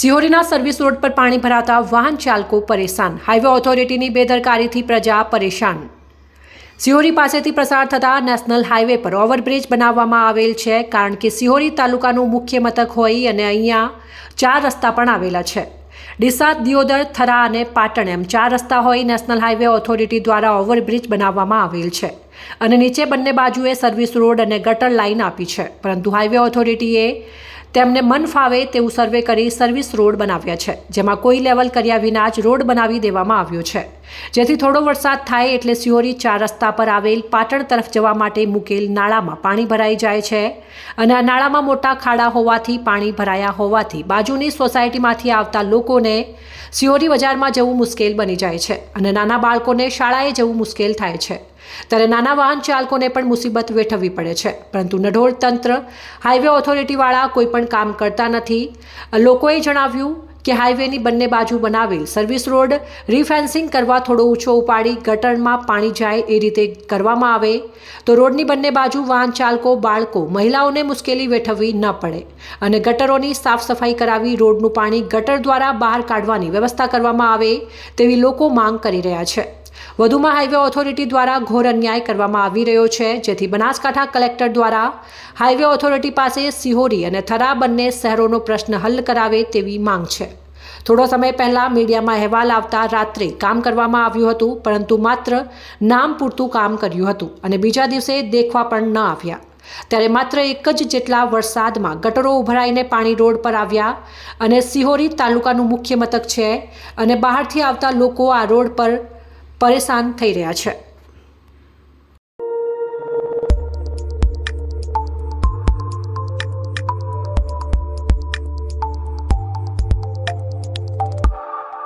સિહોરીના service road પર પાણી ભરાતા વાહન ચાલકો પરેશાન. હાઈવે ઓથોરિટીની બેદરકારીથી પ્રજા પરેશાન. સિહોરી પાસેથી પ્રસાર થતા નેશનલ હાઈવે પર ઓવરબ્રિજ બનાવવામાં આવેલ છે, કારણ કે સિહોરી તાલુકાનું મુખ્ય મથક હોય અને અહીંયા ચાર રસ્તા પણ આવેલા છે. ડીસા દિયોદર, થરા અને પાટણ એમ ચાર રસ્તા હોય નેશનલ હાઈવે ઓથોરિટી દ્વારા ઓવરબ્રિજ બનાવવામાં આવેલ છે. અને નીચે બંને બાજુએ સર્વિસ રોડ અને ગટર લાઇન આપી છે. પરંતુ હાઈવે ઓથોરિટીએ તેમને મન ફાવે તેવું સર્વે કરી સર્વિસ રોડ બનાવ્યા છે, જેમાં કોઈ લેવલ કર્યા વિના જ રોડ બનાવી દેવામાં આવ્યો છે. જેથી થોડો વરસાદ થાય એટલે સિયોરી ચાર રસ્તા પર આવેલ પાટણ તરફ જવા માટે મૂકેલ નાળામાં પાણી ભરાઈ જાય છે અને આ નાળામાં મોટા ખાડા હોવાથી પાણી ભરાયા હોવાથી બાજુની સોસાયટીમાંથી આવતા લોકોને સિયોરી બજારમાં જવું મુશ્કેલ બની જાય છે અને નાના બાળકોને શાળાએ જવું મુશ્કેલ થાય છે. ત્યારે નાના વાહન ચાલકોને પણ મુસીબત વેઠવવી પડે છે. પરંતુ નઢોળ તંત્ર હાઈવે ઓથોરિટીવાળા કોઈ પણ કામ કરતા નથી. લોકોએ જણાવ્યું કે હાઈવેની બંને બાજુ બનાવેલ સર્વિસ રોડ રિફેન્સિંગ કરવા થોડો ઊંચો ઉપાડી ગટરમાં પાણી જાય એ રીતે કરવામાં આવે, તો રોડની બંને બાજુ વાહન ચાલકો, બાળકો, મહિલાઓને મુશ્કેલી વેઠવવી ન પડે અને ગટરોની સાફ સફાઈ કરાવી રોડનું પાણી ગટર દ્વારા બહાર કાઢવાની વ્યવસ્થા કરવામાં આવે તેવી લોકો માંગ કરી રહ્યા છે. વધુમાં હાઈવે ઓથોરિટી દ્વારા ઘોર અન્યાય કરવામાં આવી રહ્યો છે, જેથી બનાસકાંઠા કલેક્ટર દ્વારા હાઈવે ઓથોરિટી પાસે સિહોરી અને થરા બંને શહેરોનો પ્રશ્ન હલ કરાવે તેવી માંગ છે. થોડો સમય પહેલાં મીડિયામાં અહેવાલ આવતા રાત્રે કામ કરવામાં આવ્યું હતું, પરંતુ માત્ર નામ પૂરતું કામ કર્યું હતું અને બીજા દિવસે દેખવા પણ ન આવ્યા. ત્યારે માત્ર એક જ જેટલા વરસાદમાં ગટરો ઉભરાઈને પાણી રોડ પર આવ્યા અને સિહોરી તાલુકાનું મુખ્ય મથક છે અને બહારથી આવતા લોકો આ રોડ પર પરેશાન થઈ રહ્યા છે.